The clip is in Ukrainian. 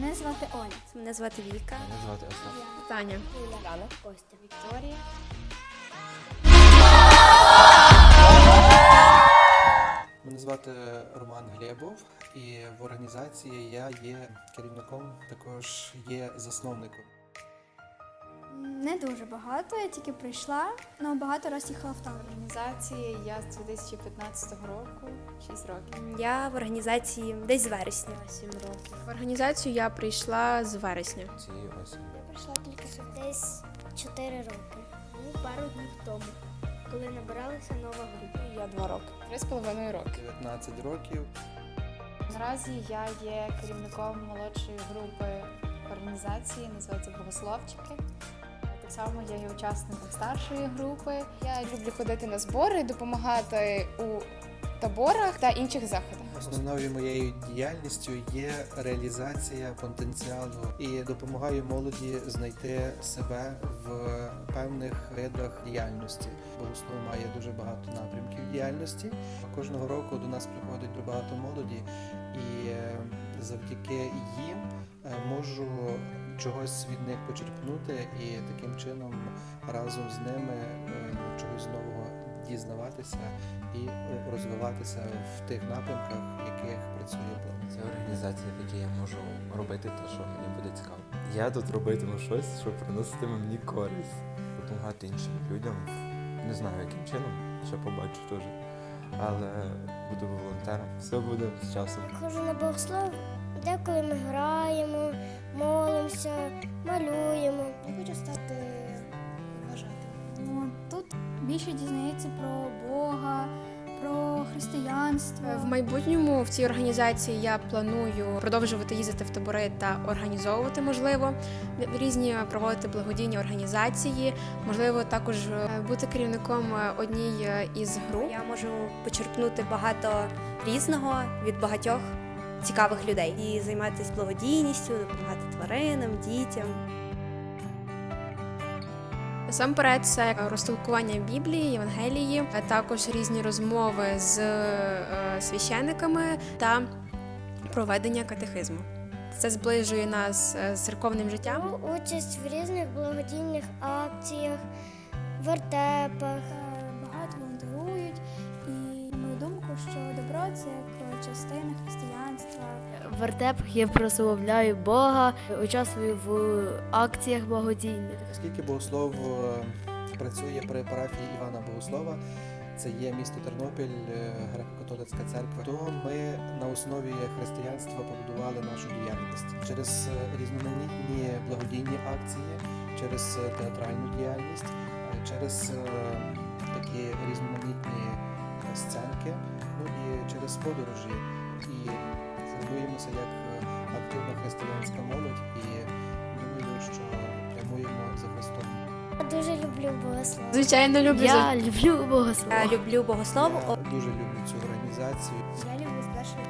Мене звати Оля. Мене звати Віка. Мене звати Остап. Таня. Яна. Костя. Вікторія. Мене звати Роман Глєбов, і в організації я є керівником, також є засновником. Не дуже багато, я тільки прийшла, але багато разів їхала в табір. Організації я з 2015 року, 6 років. Я в організації десь з вересня. 7 років. В організацію я прийшла з вересня. Цієї осені. Я прийшла тільки десь 4 роки. Ну, пару днів тому, коли набиралася нова група. Я 2 роки. Три з половиною роки. 19 років. Наразі я є керівником молодшої групи організації, називається Богословчики. Так само я є учасником старшої групи. Я люблю ходити на збори, допомагати у таборах та інших заходах. Основною моєю діяльністю є реалізація потенціалу і допомагаю молоді знайти себе в певних видах діяльності. Богослов має дуже багато напрямків діяльності. Кожного року до нас приходить багато молоді, і е, завдяки їм е, можу чогось від них почерпнути і таким чином разом з ними е, чогось нового дізнаватися і е, розвиватися в тих напрямках, в яких працює Блок. Це організація, в якій я можу робити те, що мені буде цікаво. Я тут робитиму щось, що приноситиме мені користь, допомагати іншим людям. Не знаю, яким чином, ще побачу теж. Але буду волонтером. Все буде з часом. Ходжу на богослов, деколи ми граємо, молимося, більше дізнається про Бога, про християнство. В майбутньому в цій організації я планую продовжувати їздити в табори та організовувати, можливо, різні проводити благодійні організації, можливо, також е, бути керівником е, одній е, із груп. Я можу почерпнути багато різного від багатьох цікавих людей і займатися благодійністю, допомагати тваринам, дітям. Насамперед, це розтолкування Біблії, Євангелії, а також різні розмови з е, священниками та проведення катехизму. Це зближує нас е, з церковним життям. Участь в різних благодійних акціях, вертепах. Е, Багато волонтерують, і мою думку, що добро це як частина християнства. В вертепах я прославляю Бога, участвую в акціях благодійних. Оскільки Богослов е, працює при парафії Івана Богослова, це є місто Тернопіль, е, греко-католицька церква, то ми на основі християнства побудували нашу діяльність через е, різноманітні благодійні акції, через театральну діяльність, через такі різноманітні сценки, ну і через подорожі. І будуємося як е, активна християнська молодь і думаю, що прямуємо за Христом. Я Дуже люблю богослово. Звичайно, люблю. Я люблю богослово. Я люблю богослово. Я Дуже люблю цю організацію. Я люблю старший.